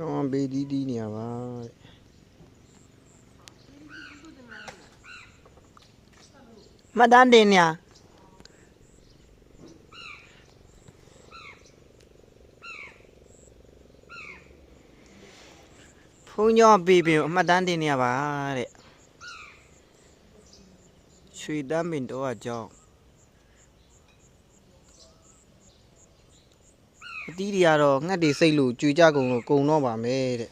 ကျောင်းဘေးတီးတီးနေရပါတဲ့မတ်တန်းတင်ညာဖုန်းကြောင့်ပြီးပြီးအမှတ်တမ်းတင်နေရပါတဲ့ရွှေတမ်းပင်တော့အကြောင်း အတီးတွေကတော့ငှက်တွေစိတ်လို့ကြွေကြကုန်လို့ကုံတော့ပါမယ်တဲ့